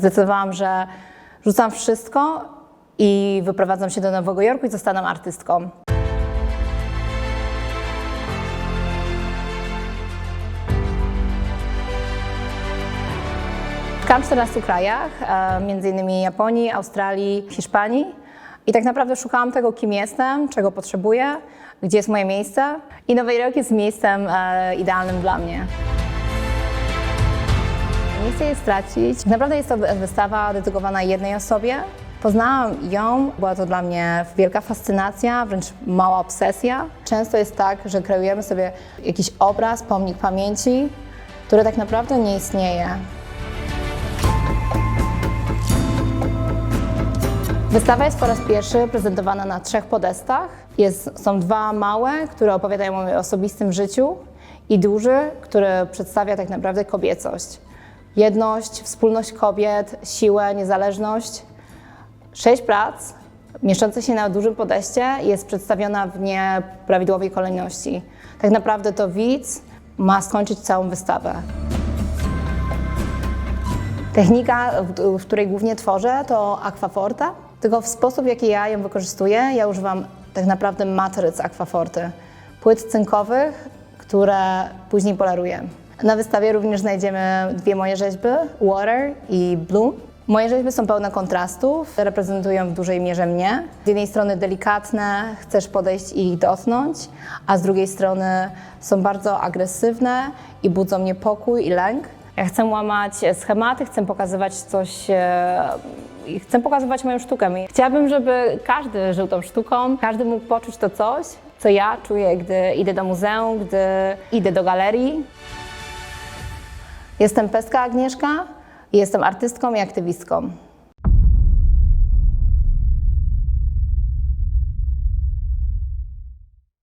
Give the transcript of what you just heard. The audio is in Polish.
Zdecydowałam, że rzucam wszystko i wyprowadzam się do Nowego Jorku i zostanę artystką. Mieszkałam w 14 krajach, e, między innymi Japonii, Australii, Hiszpanii. I tak naprawdę szukałam tego, kim jestem, czego potrzebuję, gdzie jest moje miejsce. I Nowy Jork jest miejscem e, idealnym dla mnie. Nie chcę jej stracić. Naprawdę jest to wystawa dedykowana jednej osobie. Poznałam ją, była to dla mnie wielka fascynacja, wręcz mała obsesja. Często jest tak, że kreujemy sobie jakiś obraz, pomnik pamięci, który tak naprawdę nie istnieje. Wystawa jest po raz pierwszy prezentowana na trzech podestach. Jest, są dwa małe, które opowiadają o moim osobistym życiu i duży, który przedstawia tak naprawdę kobiecość. Jedność, wspólność kobiet, siłę, niezależność. Sześć prac mieszczących się na dużym podeście jest przedstawiona w nieprawidłowej kolejności. Tak naprawdę to widz ma skończyć całą wystawę. Technika, w której głównie tworzę, to aquaforta. Tylko w sposób, w jaki ja ją wykorzystuję, ja używam tak naprawdę matryc aquaforty. Płyt cynkowych, które później poleruję. Na wystawie również znajdziemy dwie moje rzeźby, Water i Bloom. Moje rzeźby są pełne kontrastów, reprezentują w dużej mierze mnie. Z jednej strony delikatne, chcesz podejść i ich dotknąć, a z drugiej strony są bardzo agresywne i budzą niepokój i lęk. Ja chcę łamać schematy, chcę pokazywać coś, e, i chcę pokazywać moją sztukę. Chciałabym, żeby każdy żył tą sztuką, każdy mógł poczuć to coś, co ja czuję, gdy idę do muzeum, gdy idę do galerii. Jestem Pestka Agnieszka jestem artystką i aktywistką.